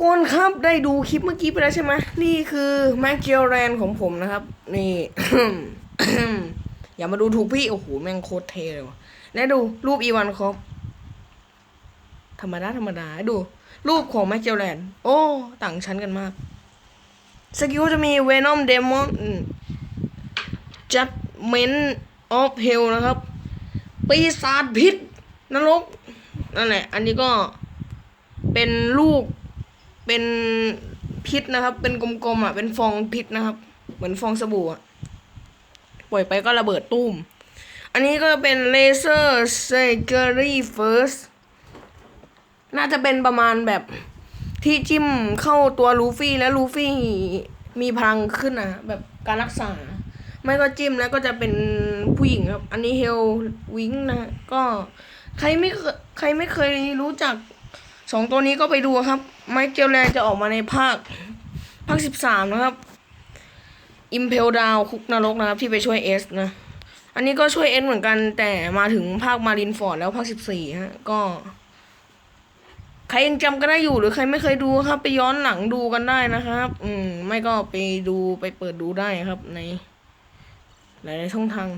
คนครับได้ดูคลิปเมื่อกี้ไปแล้วใช่ไหมนี่คือแม็กเจลแรนของผมนะครับ นี่ อย่ามาดูถูกพี่ โอ้โห แม่งโคตรเทเลยวะแล้วดูรูปอีวานครับ ธรรมดา ธรรมดา ดู รูปของแม็กเจลแรนโอ้ ต่างชั้นกันมาก สกิลจะมีเวนอมเดมอนจัดเมนออฟเฮลนะครับ ปีศาจพิษนรก นั่นแหละ อันนี้ก็เป็นลูก เป็นพิษนะครับ เป็นกลมๆอะ เป็นฟองพิษนะครับ เหมือนฟองสบู่อะปล่อยไปก็ระเบิดตุ้ม อันนี้ก็เป็นเลเซอร์เซเกอรี่เฟิร์สน่าจะเป็นประมาณแบบที่จิ้มเข้าตัวลูฟี่แล้วลูฟี่มีพลังขึ้นนะแบบการรักษา ไม่ก็จิ้มแล้วก็จะเป็นผู้หญิงครับ อันนี้เฮลวิงนะก็ใครไม่ใครไม่เคยรู้จักสองตัวนี้ก็ไปดูครับ ไมเคิลแลนจะออกมาในภาค ภาคสิบสามนะครับอิมเพลดาวคุกนรกนะครับ ที่ไปช่วยเอสนะ อันนี้ก็ช่วยเอสเหมือนกัน แต่มาถึงภาคมารินฟอร์ดแล้วภาคสิบสี่ฮะ ก็ ใครยังจำกันได้อยู่หรือใครไม่เคยดูครับ ไปย้อนหลังดูกันได้นะครับ อืม ไม่ก็ไปดูไปเปิดดูได้ครับ ใน หลายๆช่องทาง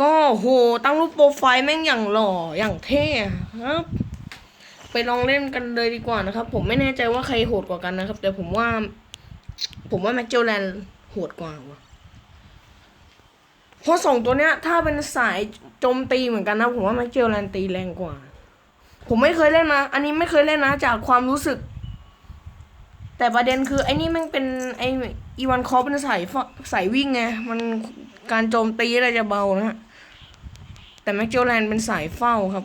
ก็โหตั้งรูปโปรไฟล์แม่งอย่างหล่ออย่างเท่ครับ ไปลองเล่นกันเลยดีกว่านะครับ ผมไม่แน่ใจว่าใครโหดกว่ากันนะครับ แต่ผมว่า ผมว่าแม็กเจลแลนโหดกว่าว่ะเพราะสองตัวเนี้ย ถ้าเป็นสายโจมตีเหมือนกันนะผมว่าแม็กเจลแลนตีแรงกว่า ผมไม่เคยเล่นนะอันนี้ไม่เคยเล่นนะ จากความรู้สึก แต่ประเด็นคือไอ้นี่ม่งเป็นไออีวานคอปเป็นสายสายวิ่งไงมันการโจมตีอะไรจะเบานะฮะแต่แม็กเจลแลนเป็นสายเฝ้าครับ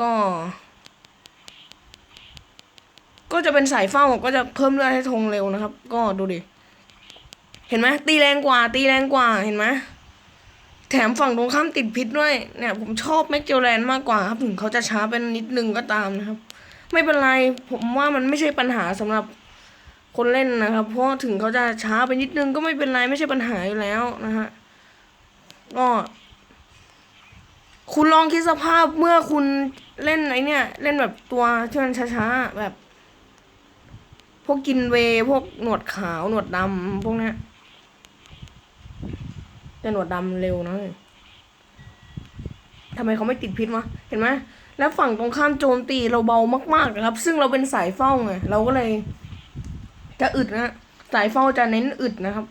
ก็ ก็จะเป็นสายเฝ้าก็จะเพิ่มเลือดให้ธงเร็วนะครับ ก็ดูดิ เห็นไหมตีแรงกว่า ตีแรงกว่าเห็นไหมแถมฝั่งตรงข้ามติดพิษด้วยเนี่ยผมชอบแม็กเจลแลนมากกว่าครับถึงเขาจะช้าเป็นนิดนึงก็ตามนะครับ ไม่เป็นไรผมว่ามันไม่ใช่ปัญหาสำหรับคนเล่นนะครับ เพราะถึงเขาจะช้าไปนิดนึงก็ไม่เป็นไรไม่ใช่ปัญหาอยู่แล้วนะฮะก็คุณลองคิดสภาพเมื่อคุณเล่นไอเนี่ย เล่นแบบตัวที่มันช้าๆแบบ พวกกินเวพวกหนวดขาวหนวดดำพวกเนี้ยแต่หนวดดำเร็วนะทำไมเขาไม่ติดพิษวะเห็นไหมแล้วฝั่งตรงข้ามโจมตีเราเบามากๆนะครับ ซึ่งเราเป็นสายเฝ้าไงเราก็เลย จะอึดนะสายเฝ้าจะเน้นอึดนะครับ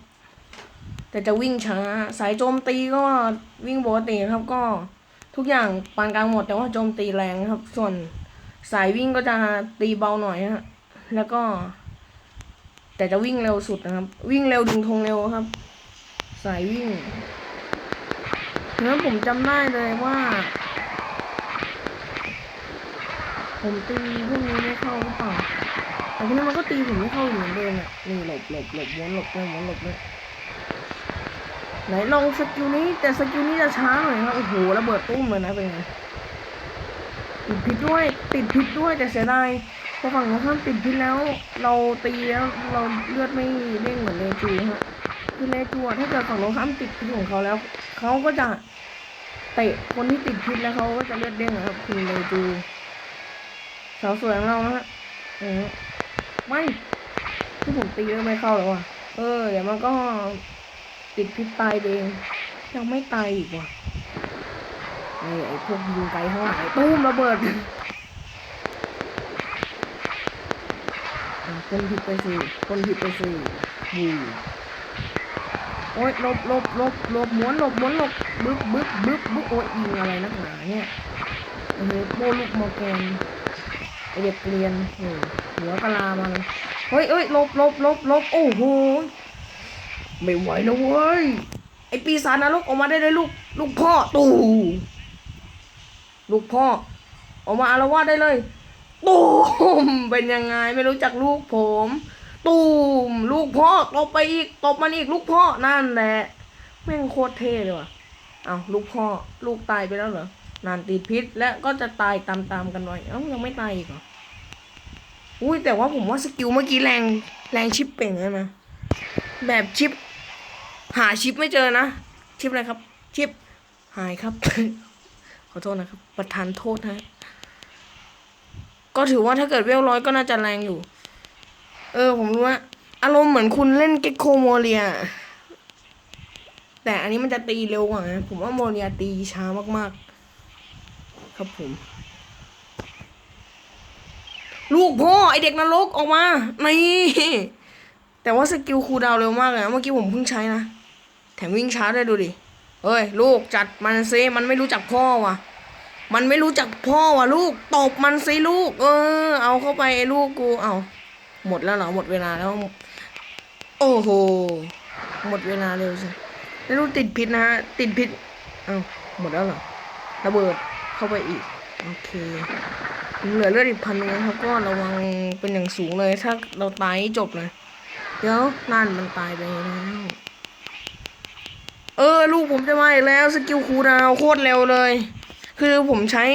แต่จะวิ่งช้า สายโจมตีก็วิ่งปกติครับก็ทุกอย่างปานกลางหมดแต่ว่าโจมตีแรงครับ ส่วนสายวิ่งก็จะตีเบาหน่อยฮะแล้วก็ แต่จะวิ่งเร็วสุดนะครับ วิ่งเร็วดึงธงเร็วครับ สายวิ่งแล้วผมจำได้เลยว่า ผมตีพวกนี้ไม่เข้าหรือเปล่าแต่พวกนี้มันก็ตีผมไม่เข้าอยู่เหมือนเดิมอะนี่หลบหลบหลบม้วนหลบเลยม้วนหลบเลยไหนลองสกิลนี้แต่สกิลนี้จะช้าหน่อยครับโอ้โหระเบิดตุ้มเลยนะเป็นไงติดพิษด้วย ติดพิษด้วยแต่เสียดาย พอฝั่งตรงข้ามติดพิษแล้ว เราตีแล้วเราเลือดไม่เด้งเหมือนเลจูฮะคือเลจูถ้าเกิดฝั่งตรงข้ามติดพิษของเขาแล้วเขาก็จะเตะคนที่ติดพิษแล้วเขาก็จะเลือดเด้งครับคือเลจูสาวสวยของเราฮะเออไม่ที่ผมตีแล้วไม่เข้าแล้วอะ เออเดี๋ยวมันก็ติดพิษตายเองยังไม่ตายอีกว่ะไอ้ไอพวกยิงไกลข้างหลังไอ้ตู้มระเบิดอะ คนผิดไปสิคนผิดไปสิบูโอ๊ยลบลบลบลบหม้วนลบหม้วนลบบึ๊บบึ๊บบึ๊บบึ๊บโอ๊ยยิงอะไรนักหนาเนี่ยโอ้โหโบลูกมอแกนไอเด็กเรียนโอ้หัวกะลามาเลยเฮ้ยเอ้ยลบลบลบลบโอ้โหไม่ไหวนะเว้ยไอปีศาจนรกออกมาได้เลยลูกลูกพ่อตู่ลูกพ่อออกมาอารวาสได้เลย ตูมเป็นยังไงไม่รู้จักลูกผม ตูมลูกพ่อตบไปอีกตบมันอีกลูกพ่อนั่นแหละแม่งโคตรเท่เลยว่ะเอาลูกพ่อลูกตายไปแล้วเหรอนานติดพิษและก็จะตายตามๆกันหน่อยเอ้ายังไม่ตายอีกเหรออุ้ยแต่ว่าผมว่าสกิลเมื่อกี้แรงแรงชิปเป่งเลยนะแบบชิป หาชิปไม่เจอนะ ชิปอะไรครับ ชิปหายครับ ขอโทษนะครับ ประทานโทษนะ ก็ถือว่าถ้าเกิดเวลร้อยก็น่าจะแรงอยู่ เออ ผมรู้ว่า อารมณ์เหมือนคุณเล่นเก็กโคโมเรีย แต่อันนี้มันจะตีเร็วกว่านะผมว่าโมเรียตีช้ามากๆ ครับผม ลูกพ่อไอเด็กนรกออกมานี่แต่ว่าสกิลคูดาวเร็วมากเลยนะเมื่อกี้ผมเพิ่งใช้นะ แถมวิ่งช้าได้ดูดิเฮ้ย ลูกจัดมันเซมันไม่รู้จักพ่อว่ะ มันไม่รู้จักพ่อว่ะลูกตบมันสิลูก เออ เอาเข้าไปไอ้ลูกกูเอาหมดแล้วเหรอหมดเวลาแล้ว โอ้โหหมดเวลาเร็วสิแล้วลูกติดพิษนะฮะติดพิษเอาหมดแล้วเหรอระเบิดเข้าไปอีกโอเคเหลือเลือดอีกพันนึงครับก็ระวังเป็นอย่างสูงเลยถ้าเราตายจบเลยเดี๋ยวนั่นมันตายไปแล้วเออ ลูกผมจะมาอีกแล้ว สกิลคูดาวโคตรเร็วเลย คือผมใช้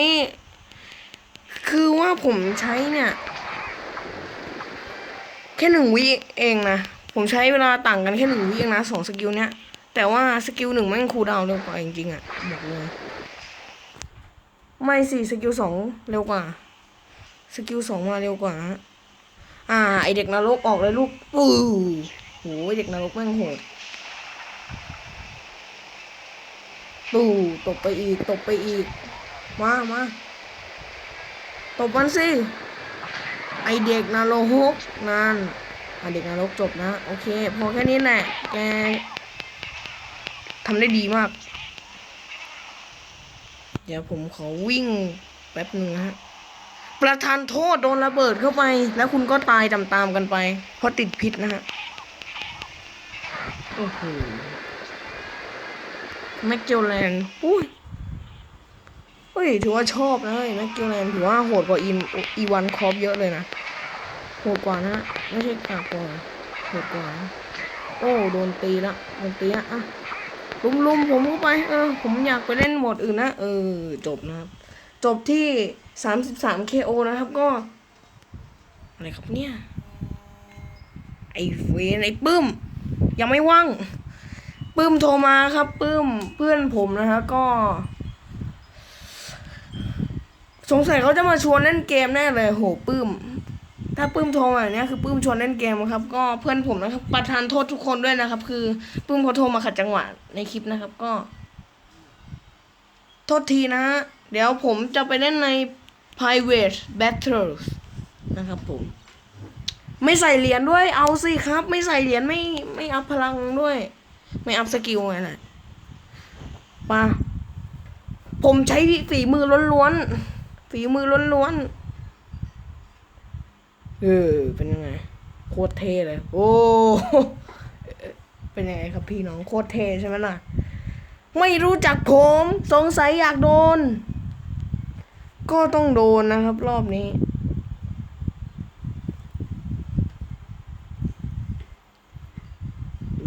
คือว่าผมใช้เนี่ย แค่หนึ่งวิเองนะ ผมใช้เวลาต่างกันแค่หนึ่งวิเองนะสองสกิลเนี้ย แต่ว่าสกิลหนึ่งแม่งคูลดาวเร็วกว่าจริงๆอะบอกเลยไม่สิสกิลสองเร็วกว่า สกิลสองมาเร็วกว่า อ่า ไอเด็กนรกออกเลยลูกปู้โหเด็กนรกแม่งโหดตู่ตบไปอีก ตบไปอีก มามาตบมันสิ ไอเด็กนรกนั่นไอเด็กนรกจบนะ โอเค พอแค่นี้แหละ แกทำได้ดีมาก เดี๋ยวผมขอวิ่งแป๊บหนึ่งนะฮะ ประธานโทษโดนระเบิดเข้าไป แล้วคุณก็ตายตามๆกันไป เพราะติดพิษนะฮะ โอ้โหแมกเจลแลนด์อุ้ย เฮ้ยถือว่าชอบนะเฮ้ยแม็กเจลแลนถือว่าโหดกว่าอีอีวันคอปเยอะเลยนะโหดกว่านะไม่ใช่กากกว่าโหดกว่านะโอ้โดนตีละโดนตีอะลุมลุมผมเข้าไปเออผมอยากไปเล่นโหมดอื่นนะเออจบนะครับ จบที่สามสิบสาม KO นะครับก็อะไรครับเนี่ยไอ้เวนไอ้ปื้ม ยังไม่ว่างปื้มโทรมาครับปื้มเพื่อนผมนะฮะก็ สงสัยเขาจะมาชวนเล่นเกมแน่เลยโหปื้ม ถ้าปื้มโทรมาอย่างเนี้ยคือปื้มชวนเล่นเกมครับ ก็เพื่อนผมนะครับ ประทานโทษทุกคนด้วยนะครับ คือปื้มเขาโทรมาขัดจังหวะในคลิปนะครับ ก็ โทษทีนะฮะเดี๋ยวผมจะไปเล่นใน private battles นะครับผม ไม่ใส่เหรียญด้วยเอาสิครับ ไม่ใส่เหรียญไม่ไม่อัพพลังด้วย ไม่อัพสกิลไงแหละป่ะผมใช้ฝีมือล้วนๆ ฝีมือล้วนๆ เออ เป็นยังไง โคตรเท่เลย โอ้ เป็นยังไงครับพี่น้อง โคตรเท่ใช่ไหมล่ะ ไม่รู้จักผม สงสัยอยากโดน ก็ต้องโดนนะครับ รอบนี้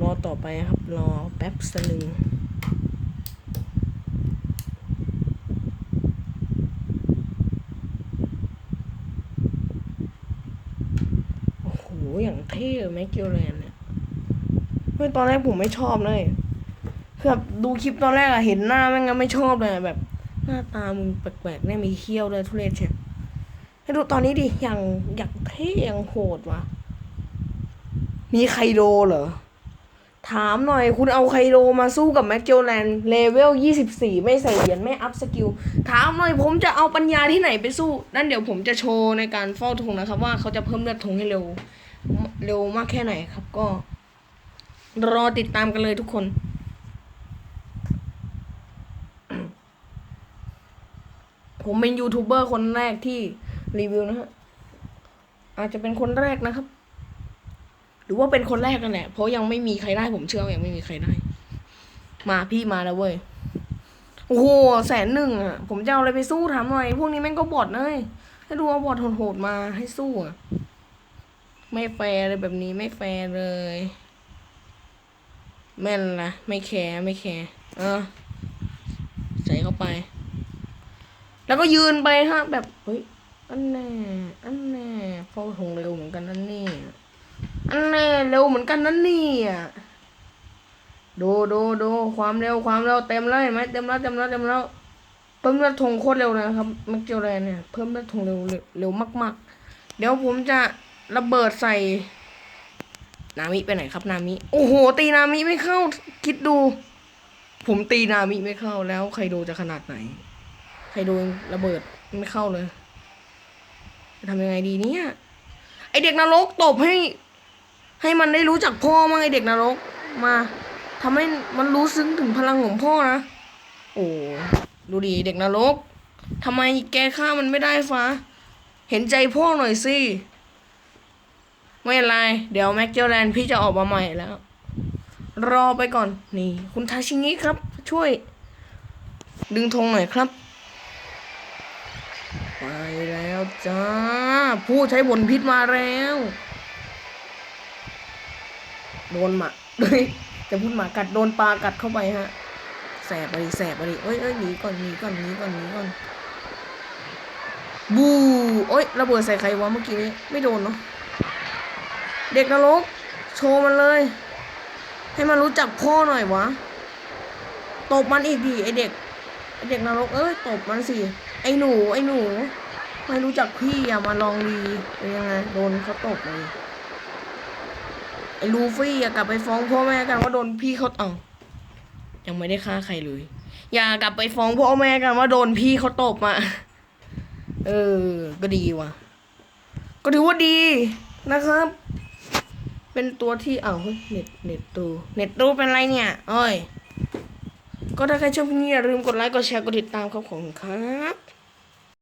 รอต่อไปครับ รอแป๊บสนึงโอ้โห อย่าง เท่แม็กกิลแลนเนี่ยเฮ้ยตอนแรกผมไม่ชอบเลยคือแบบดูคลิปตอนแรกอะเห็นหน้าแม่งก็ไม่ชอบเลยแบบ หน้าตามึงแปลกๆเนี่ยมีเขี้ยวเลยทุเรศเชียให้ดูตอนนี้ดิอย่างอยางเท่ย่างโหดว่ะมีไคโดเหรอ ถามหน่อยคุณเอาไคโดมาสู้กับแม็กเจแลนด์เลเวล 24 ไม่ใส่เหรียญไม่อัพสกิล ถามหน่อยผมจะเอาปัญญาที่ไหนไปสู้ นั่นเดี๋ยวผมจะโชว์ในการเฝ้าธงนะครับ ว่าเขาจะเพิ่มเลือดธงให้เร็ว เร็วมากแค่ไหนครับก็ รอติดตามกันเลยทุกคนผมเป็นยูทูบเบอร์คนแรกที่รีวิวนะฮะ อาจจะเป็นคนแรกนะครับ หรือว่าเป็นคนแรกกันแหละ เพราะยังไม่มีใครได้ผมเชื่อว่ายังไม่มีใครได้ มาพี่มาแล้วเว้ย โอ้โหแสนหนึ่งอะ ผมจะเอาอะไรไปสู้ถามหน่อย พวกนี้แม่งก็บอดเลย ให้ดูว่าบอดโหดๆมาให้สู้อะ ไม่แฟร์เลยแบบนี้ไม่แฟร์เลย แม่นละไม่แคร์ไม่แคร์เออใส่เข้าไป แล้วก็ยืนไปฮะ แบบเฮ้ยอันแน่อันแน่เฝ้าทงเร็วเหมือนกันนั่นนี่อันแน่เร็วเหมือนกันนั่นนี่อะดูดูดูความเร็วความเร็วเต็มแล้วเห็นไหมเต็มแล้วเต็มแล้วเต็มแล้วเพิ่มเลือดธงโคตรเร็วนะครับแม็กเจลแลนเนี่ยเพิ่มเลือดธงเร็วเร็วมาก ๆ เดี๋ยวผมจะ ระเบิดใส่ นามิไปไหนครับ นามิ โอ้โห ตีนามิไม่เข้า คิดดู ผมตีนามิไม่เข้าแล้วใครโดจะขนาดไหน ใครโดนระเบิดไม่เข้าเลยจะทำยังไงดีเนี่ย ไอเด็กนรกตบให้ ให้มันได้รู้จักพ่อมั้งไอเด็กนรกมาทำให้มันรู้ซึ้งถึงพลังของพ่อนะ โอ้ดูดีเด็กนรกทำไมแกฆ่ามันไม่ได้ฟ้า เห็นใจพ่อหน่อยสิ ไม่เป็นไร เดี๋ยวแม็กเจลแลนพี่จะออกมาใหม่แล้ว รอไปก่อน นี่ คุณทาชิงิครับ ช่วย ดึงธงหน่อยครับ ไปแล้วจ้า ผู้ใช้บนพิษมาแล้ว โดนหมาเฮ้ยจะพูดหมากัดโดนปลากัดเข้าไปฮะ แสบไปดิแสบไปดิเอ้ยเอ้ยหนีก่อนหนีก่อนหนีก่อนหนีก่อนบูโอ้ยระเบิดใส่ใครวะเมื่อกี้นี้ไม่โดนเนาะ เด็กนรก โชว์มันเลย ให้มันรู้จักพ่อหน่อยวะ ตบมันอีกดิไอเด็กไอเด็กนรกเอ้ยตบมันสิ ไอหนู ไอหนู ไม่รู้จักพี่อย่ามาลองดีเป็นยังไงโดนเขาตบเลยไอลูฟี่อย่ากลับไปฟ้องพ่อแม่กันว่าโดนพี่เขาเอายังไม่ได้ฆ่าใครเลย อย่ากลับไปฟ้องพ่อแม่กันว่าโดนพี่เขาตบมาเออ ก็ดีว่ะ ก็ถือว่าดีนะครับ เป็นตัวที่เอาเฮ้ยเน็ตเน็ตตูเน็ตตูเป็นไรเนี่ยเอ้ยก็ถ้าใครชอบคลิปนี้อย่าลืมกดไลค์กดแชร์กดติดตามครับของครับ